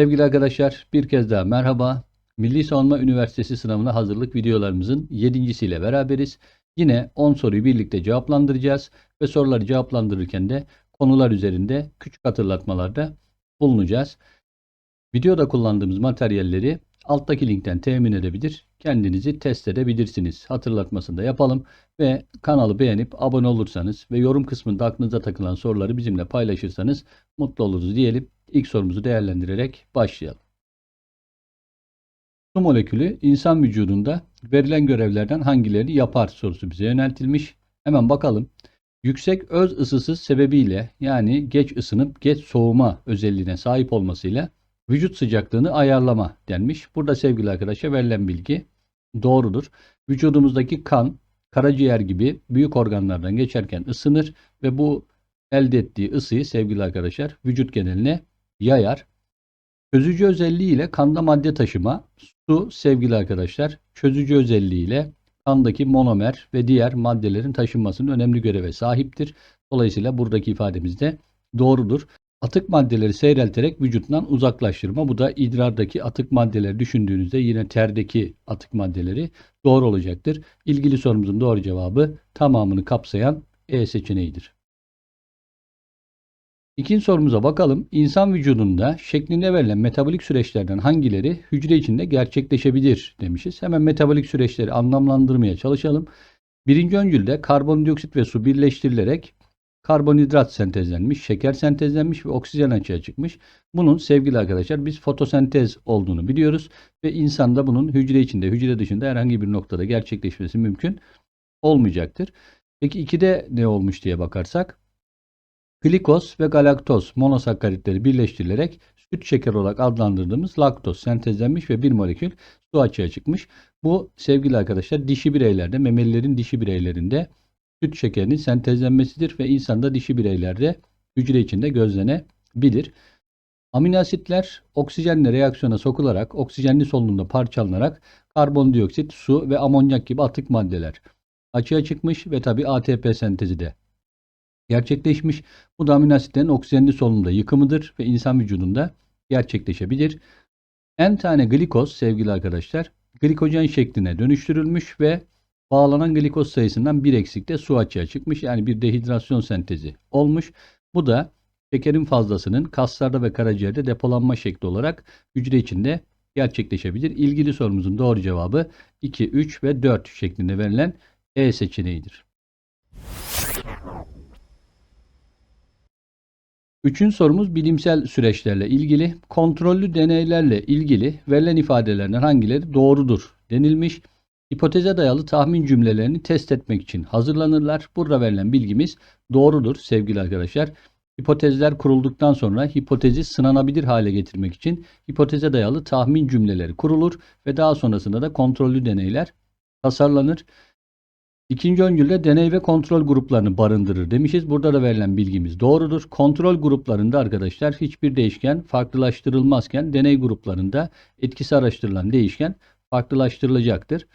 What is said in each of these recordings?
Sevgili arkadaşlar bir kez daha merhaba. Milli Savunma Üniversitesi sınavına hazırlık videolarımızın yedincisiyle beraberiz. Yine 10 soruyu birlikte cevaplandıracağız ve soruları cevaplandırırken de konular üzerinde küçük hatırlatmalarda bulunacağız. Videoda kullandığımız materyalleri alttaki linkten temin edebilir, kendinizi test edebilirsiniz. Hatırlatmasını da yapalım ve kanalı beğenip abone olursanız ve yorum kısmında aklınıza takılan soruları bizimle paylaşırsanız mutlu oluruz diyelim. İlk sorumuzu değerlendirerek başlayalım. Su molekülü insan vücudunda verilen görevlerden hangilerini yapar sorusu bize yöneltilmiş. Hemen bakalım. Yüksek öz ısısı sebebiyle yani geç ısınıp geç soğuma özelliğine sahip olmasıyla vücut sıcaklığını ayarlama denmiş. Burada sevgili arkadaşa verilen bilgi doğrudur. Vücudumuzdaki kan karaciğer gibi büyük organlardan geçerken ısınır ve bu elde ettiği ısıyı sevgili arkadaşlar vücut geneline yayar. Çözücü özelliğiyle kanda madde taşıma, su sevgili arkadaşlar çözücü özelliğiyle kandaki monomer ve diğer maddelerin taşınmasının önemli göreve sahiptir. Dolayısıyla buradaki ifademiz de doğrudur. Atık maddeleri seyrelterek vücuttan uzaklaştırma. Bu da idrardaki atık maddeleri düşündüğünüzde yine terdeki atık maddeleri doğru olacaktır. İlgili sorumuzun doğru cevabı tamamını kapsayan E seçeneğidir. İkinci sorumuza bakalım. İnsan vücudunda şeklinde verilen metabolik süreçlerden hangileri hücre içinde gerçekleşebilir demişiz. Hemen metabolik süreçleri anlamlandırmaya çalışalım. Birinci öncülde karbondioksit ve su birleştirilerek karbonhidrat sentezlenmiş, şeker sentezlenmiş ve oksijen açığa çıkmış. Bunun sevgili arkadaşlar biz fotosentez olduğunu biliyoruz ve insanda bunun hücre içinde, hücre dışında herhangi bir noktada gerçekleşmesi mümkün olmayacaktır. Peki 2'de ne olmuş diye bakarsak glikoz ve galaktoz monosakkaritleri birleştirilerek süt şeker olarak adlandırdığımız laktoz sentezlenmiş ve bir molekül su açığa çıkmış. Bu sevgili arkadaşlar dişi bireylerde, memelilerin dişi bireylerinde süt şekerinin sentezlenmesidir ve insanda dişi bireylerde hücre içinde gözlenebilir. Amino asitler oksijenle reaksiyona sokularak oksijenli solunumda parçalanarak karbondioksit, su ve amonyak gibi atık maddeler açığa çıkmış ve tabi ATP sentezi de gerçekleşmiş. Bu da amino asitlerin oksijenli solunumda yıkımıdır ve insan vücudunda gerçekleşebilir. En tane glikoz sevgili arkadaşlar glikojen şekline dönüştürülmüş ve bağlanan glikoz sayısından bir eksikte su açığa çıkmış. Yani bir dehidrasyon sentezi olmuş. Bu da şekerin fazlasının kaslarda ve karaciğerde depolanma şekli olarak hücre içinde gerçekleşebilir. İlgili sorumuzun doğru cevabı 2, 3 ve 4 şeklinde verilen E seçeneğidir. Üçüncü sorumuz bilimsel süreçlerle ilgili. Kontrollü deneylerle ilgili verilen ifadelerden hangileri doğrudur denilmiş. Hipoteze dayalı tahmin cümlelerini test etmek için hazırlanırlar. Burada verilen bilgimiz doğrudur sevgili arkadaşlar. Hipotezler kurulduktan sonra hipotezi sınanabilir hale getirmek için hipoteze dayalı tahmin cümleleri kurulur ve daha sonrasında da kontrollü deneyler tasarlanır. İkinci öncülde deney ve kontrol gruplarını barındırır demişiz. Burada da verilen bilgimiz doğrudur. Kontrol gruplarında arkadaşlar hiçbir değişken farklılaştırılmazken deney gruplarında etkisi araştırılan değişken farklılaştırılacaktır.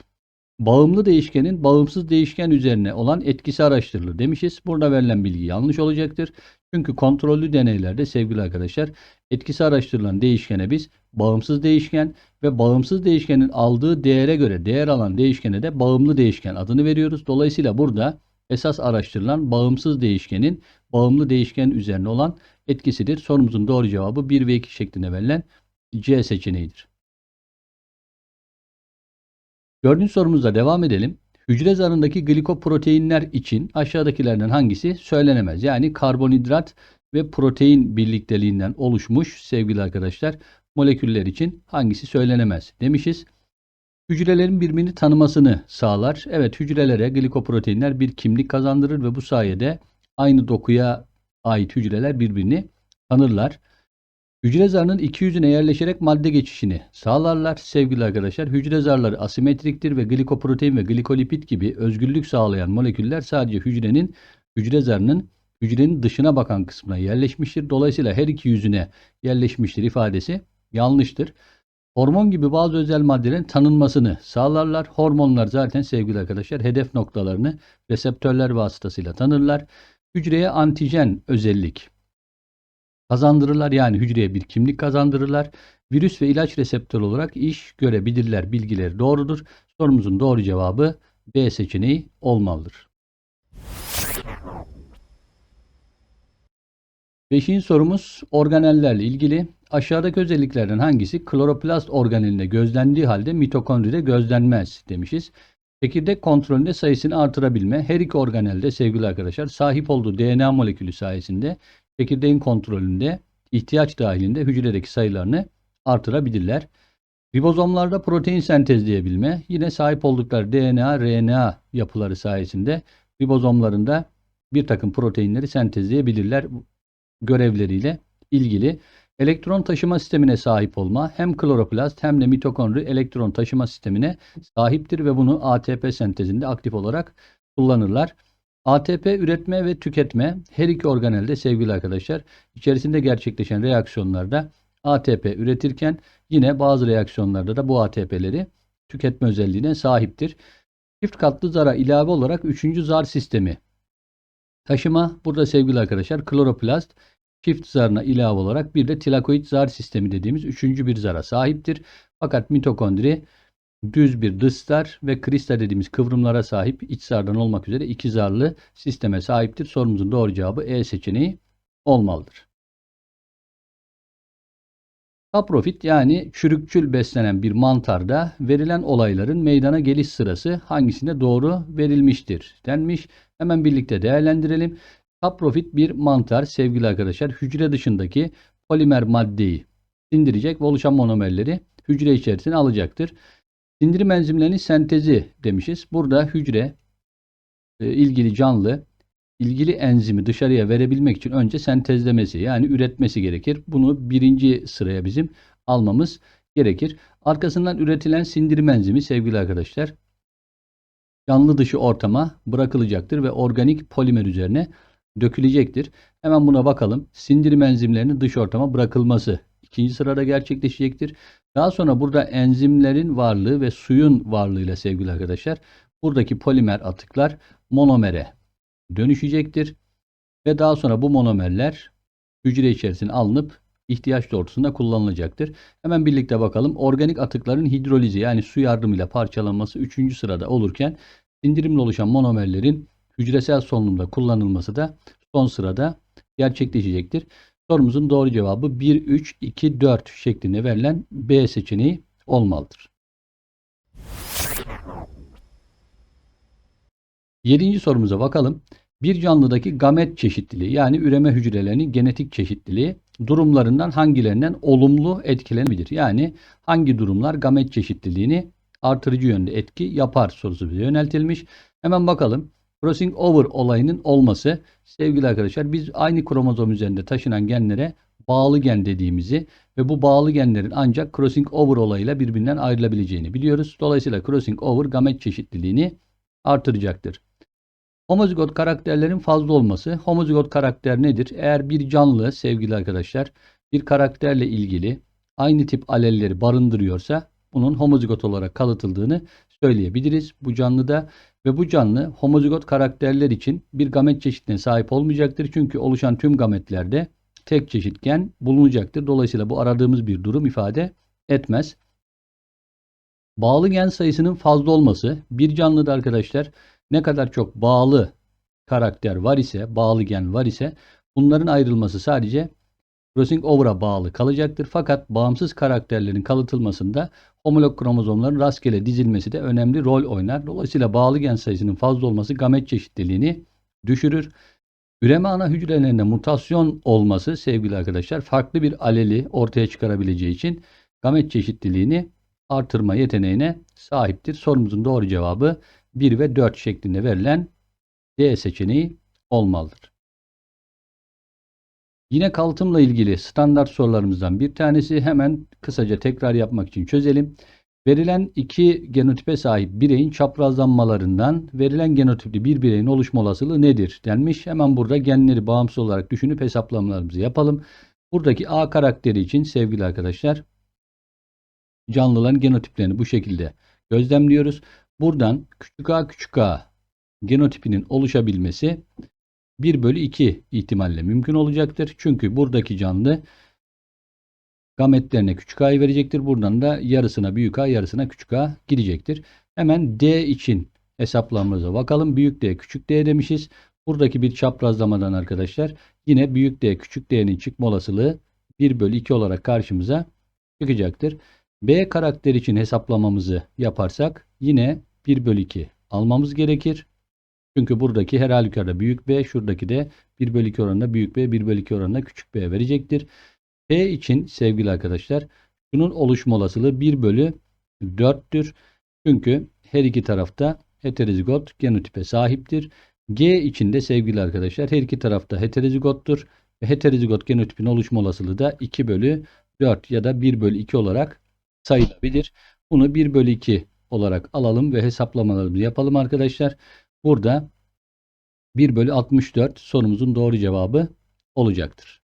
Bağımlı değişkenin bağımsız değişken üzerine olan etkisi araştırılır demişiz. Burada verilen bilgi yanlış olacaktır. Çünkü kontrollü deneylerde sevgili arkadaşlar etkisi araştırılan değişkene biz bağımsız değişken ve bağımsız değişkenin aldığı değere göre değer alan değişkene de bağımlı değişken adını veriyoruz. Dolayısıyla burada esas araştırılan bağımsız değişkenin bağımlı değişken üzerine olan etkisidir. Sorumuzun doğru cevabı 1 ve 2 şeklinde verilen C seçeneğidir. Dördüncü sorumuzla devam edelim. Hücre zarındaki glikoproteinler için aşağıdakilerden hangisi söylenemez? Yani karbonhidrat ve protein birlikteliğinden oluşmuş sevgili arkadaşlar moleküller için hangisi söylenemez demişiz. Hücrelerin birbirini tanımasını sağlar. Evet hücrelere glikoproteinler bir kimlik kazandırır ve bu sayede aynı dokuya ait hücreler birbirini tanırlar. Hücre zarının iki yüzüne yerleşerek madde geçişini sağlarlar. Sevgili arkadaşlar hücre zarları asimetriktir ve glikoprotein ve glikolipid gibi özgürlük sağlayan moleküller sadece hücrenin hücre zarının hücrenin dışına bakan kısmına yerleşmiştir. Dolayısıyla her iki yüzüne yerleşmiştir ifadesi yanlıştır. Hormon gibi bazı özel maddelerin tanınmasını sağlarlar. Hormonlar zaten sevgili arkadaşlar hedef noktalarını reseptörler vasıtasıyla tanırlar. Hücreye antijen özellik kazandırırlar. Yani hücreye bir kimlik kazandırırlar. Virüs ve ilaç reseptörü olarak iş görebilirler. Bilgileri doğrudur. Sorumuzun doğru cevabı B seçeneği olmalıdır. Beşinci sorumuz organellerle ilgili. Aşağıdaki özelliklerden hangisi kloroplast organelinde gözlendiği halde mitokondride gözlenmez demişiz. Çekirdek kontrolünde sayısını artırabilme. Her iki organelde sevgili arkadaşlar sahip olduğu DNA molekülü sayesinde çekirdeğin kontrolünde ihtiyaç dahilinde hücredeki sayılarını artırabilirler. Ribozomlarda protein sentezleyebilme. Yine sahip oldukları DNA, RNA yapıları sayesinde ribozomlarında bir takım proteinleri sentezleyebilirler görevleriyle ilgili. Elektron taşıma sistemine sahip olma hem kloroplast hem de mitokondri elektron taşıma sistemine sahiptir ve bunu ATP sentezinde aktif olarak kullanırlar. ATP üretme ve tüketme her iki organelde sevgili arkadaşlar içerisinde gerçekleşen reaksiyonlarda ATP üretirken yine bazı reaksiyonlarda da bu ATP'leri tüketme özelliğine sahiptir. Çift katlı zara ilave olarak üçüncü zar sistemi taşıma burada sevgili arkadaşlar kloroplast çift zarına ilave olarak bir de tilakoid zar sistemi dediğimiz üçüncü bir zara sahiptir. Fakat mitokondri düz bir dış zar ve kristal dediğimiz kıvrımlara sahip iç zardan olmak üzere iki zarlı sisteme sahiptir. Sorumuzun doğru cevabı E seçeneği olmalıdır. Saprofit yani çürükçül beslenen bir mantarda verilen olayların meydana geliş sırası hangisinde doğru verilmiştir denmiş. Hemen birlikte değerlendirelim. Saprofit bir mantar sevgili arkadaşlar hücre dışındaki polimer maddeyi sindirecek ve oluşan monomerleri hücre içerisine alacaktır. Sindirim enzimlerinin sentezi demişiz. Burada hücre e, ilgili canlı ilgili enzimi dışarıya verebilmek için önce sentezlemesi yani üretmesi gerekir. Bunu birinci sıraya bizim almamız gerekir. Arkasından üretilen sindirim enzimi sevgili arkadaşlar canlı dışı ortama bırakılacaktır ve organik polimer üzerine dökülecektir. Hemen buna bakalım. Sindirim enzimlerinin dış ortama bırakılması ikinci sırada gerçekleşecektir. Daha sonra burada enzimlerin varlığı ve suyun varlığıyla sevgili arkadaşlar buradaki polimer atıklar monomere dönüşecektir. Ve daha sonra bu monomerler hücre içerisine alınıp ihtiyaç doğrultusunda kullanılacaktır. Hemen birlikte bakalım. Organik atıkların hidrolizi yani su yardımıyla parçalanması 3. sırada olurken sindirimle oluşan monomerlerin hücresel solunumda kullanılması da son sırada gerçekleşecektir. Sorumuzun doğru cevabı 1, 3, 2, 4 şeklinde verilen B seçeneği olmalıdır. Yedinci sorumuza bakalım. Bir canlıdaki gamet çeşitliliği yani üreme hücrelerinin genetik çeşitliliği durumlarından hangilerinden olumlu etkilenebilir? Yani hangi durumlar gamet çeşitliliğini artırıcı yönde etki yapar sorusu bize yöneltilmiş. Hemen bakalım. Crossing over olayının olması sevgili arkadaşlar biz aynı kromozom üzerinde taşınan genlere bağlı gen dediğimizi ve bu bağlı genlerin ancak crossing over olayıyla birbirinden ayrılabileceğini biliyoruz. Dolayısıyla crossing over gamet çeşitliliğini artıracaktır. Homozigot karakterlerin fazla olması. Homozigot karakter nedir? Eğer bir canlı sevgili arkadaşlar bir karakterle ilgili aynı tip alelleri barındırıyorsa bunun homozigot olarak kalıtıldığını söyleyebiliriz. Bu canlıda ve bu canlı homozigot karakterler için bir gamet çeşitliğine sahip olmayacaktır. Çünkü oluşan tüm gametlerde tek çeşit gen bulunacaktır. Dolayısıyla bu aradığımız bir durum ifade etmez. Bağlı gen sayısının fazla olması bir canlıda arkadaşlar ne kadar çok bağlı karakter var ise, bağlı gen var ise bunların ayrılması sadece crossing over'a bağlı kalacaktır. Fakat bağımsız karakterlerin kalıtılmasında homolog kromozomların rastgele dizilmesi de önemli rol oynar. Dolayısıyla bağlı gen sayısının fazla olması gamet çeşitliliğini düşürür. Üreme ana hücrelerinde mutasyon olması sevgili arkadaşlar farklı bir aleli ortaya çıkarabileceği için gamet çeşitliliğini artırma yeteneğine sahiptir. Sorumuzun doğru cevabı 1 ve 4 şeklinde verilen D seçeneği olmalıdır. Yine kalıtımla ilgili standart sorularımızdan bir tanesi hemen kısaca tekrar yapmak için çözelim. Verilen iki genotipe sahip bireyin çaprazlanmalarından verilen genotipli bir bireyin oluşma olasılığı nedir denmiş. Hemen burada genleri bağımsız olarak düşünüp hesaplamalarımızı yapalım. Buradaki A karakteri için sevgili arkadaşlar canlıların genotiplerini bu şekilde gözlemliyoruz. Buradan küçük a küçük a genotipinin oluşabilmesi 1 bölü 2 ihtimalle mümkün olacaktır. Çünkü buradaki canlı gametlerine küçük a'yı verecektir. Buradan da yarısına büyük a yarısına küçük a gidecektir. Hemen D için hesaplamamıza bakalım. Büyük D küçük D demişiz. Buradaki bir çaprazlamadan arkadaşlar yine büyük D küçük D'nin çıkma olasılığı 1 bölü 2 olarak karşımıza çıkacaktır. B karakter için hesaplamamızı yaparsak yine 1 bölü 2 almamız gerekir. Çünkü buradaki her halükarda büyük B, şuradaki de 1 bölü 2 oranında büyük B, 1 bölü 2 oranında küçük B verecektir. P için sevgili arkadaşlar bunun oluşma olasılığı 1 bölü 4'tür. Çünkü her iki tarafta heterozigot genotipe sahiptir. G için de sevgili arkadaşlar her iki tarafta heterozigottur. Ve heterozigot genotipin oluşma olasılığı da 2 bölü 4 ya da 1 bölü 2 olarak sayılabilir. Bunu 1 bölü 2 olarak alalım ve hesaplamalarımızı yapalım arkadaşlar. Burada 1 bölü 64 sorumuzun doğru cevabı olacaktır.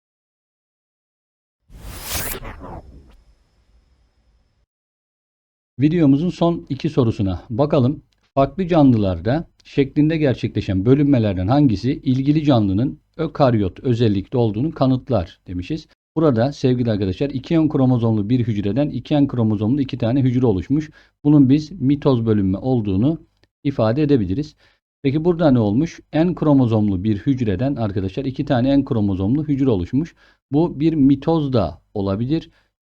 Videomuzun son iki sorusuna bakalım. Farklı canlılarda şeklinde gerçekleşen bölünmelerden hangisi ilgili canlının ökaryot özellikte olduğunu kanıtlar demişiz. Burada sevgili arkadaşlar 2 en kromozomlu bir hücreden 2 en kromozomlu iki tane hücre oluşmuş. Bunun biz mitoz bölünme olduğunu ifade edebiliriz. Peki burada ne olmuş? En kromozomlu bir hücreden arkadaşlar iki tane en kromozomlu hücre oluşmuş. Bu bir mitoz da olabilir.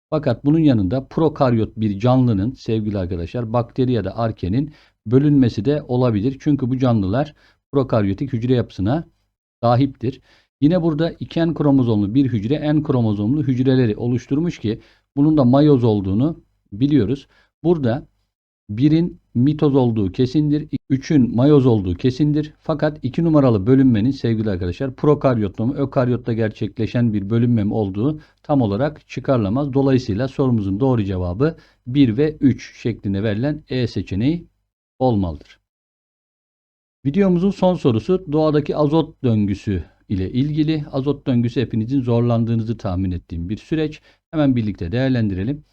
Fakat bunun yanında prokaryot bir canlının sevgili arkadaşlar bakteri ya da arkenin bölünmesi de olabilir. Çünkü bu canlılar prokaryotik hücre yapısına sahiptir. Yine burada iki en kromozomlu bir hücre en kromozomlu hücreleri oluşturmuş ki bunun da mayoz olduğunu biliyoruz. Burada birin mitoz olduğu kesindir. 3'ün mayoz olduğu kesindir. Fakat 2 numaralı bölünmenin sevgili arkadaşlar prokaryotta mı ökaryotta gerçekleşen bir bölünme mi olduğu tam olarak çıkarılamaz. Dolayısıyla sorumuzun doğru cevabı 1 ve 3 şeklinde verilen E seçeneği olmalıdır. Videomuzun son sorusu doğadaki azot döngüsü ile ilgili. Azot döngüsü hepinizin zorlandığınızı tahmin ettiğim bir süreç. Hemen birlikte değerlendirelim.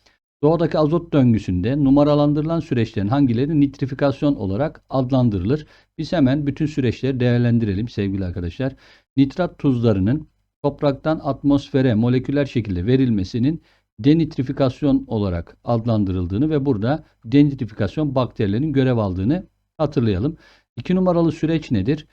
Doğadaki azot döngüsünde numaralandırılan süreçlerin hangileri nitrifikasyon olarak adlandırılır? Biz hemen bütün süreçleri değerlendirelim sevgili arkadaşlar. Nitrat tuzlarının topraktan atmosfere moleküler şekilde verilmesinin denitrifikasyon olarak adlandırıldığını ve burada denitrifikasyon bakterilerin görev aldığını hatırlayalım. İki numaralı süreç nedir?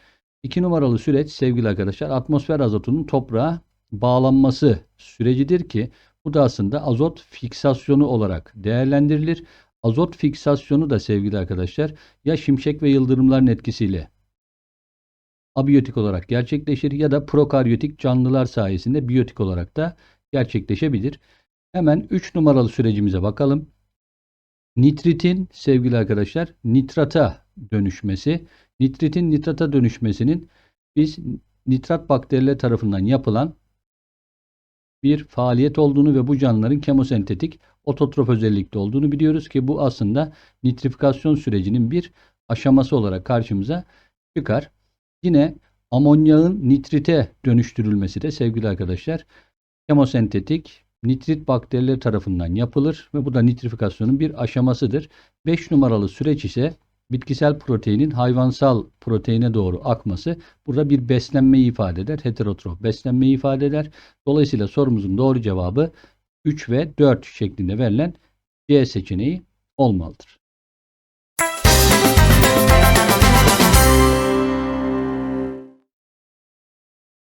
İki numaralı süreç sevgili arkadaşlar atmosfer azotunun toprağa bağlanması sürecidir ki bu da aslında azot fiksasyonu olarak değerlendirilir. Azot fiksasyonu da sevgili arkadaşlar ya şimşek ve yıldırımların etkisiyle abiyotik olarak gerçekleşir ya da prokaryotik canlılar sayesinde biyotik olarak da gerçekleşebilir. Hemen 3 numaralı sürecimize bakalım. Nitritin sevgili arkadaşlar nitrata dönüşmesi. Nitritin nitrata dönüşmesinin biz nitrat bakteriler tarafından yapılan bir faaliyet olduğunu ve bu canlıların kemosentetik ototrof özellikte olduğunu biliyoruz ki bu aslında nitrifikasyon sürecinin bir aşaması olarak karşımıza çıkar. Yine amonyağın nitrite dönüştürülmesi de sevgili arkadaşlar kemosentetik nitrit bakteriler tarafından yapılır ve bu da nitrifikasyonun bir aşamasıdır. 5 numaralı süreç ise bitkisel proteinin hayvansal proteine doğru akması burada bir beslenmeyi ifade eder. Heterotrof beslenmeyi ifade eder. Dolayısıyla sorumuzun doğru cevabı 3 ve 4 şeklinde verilen C seçeneği olmalıdır.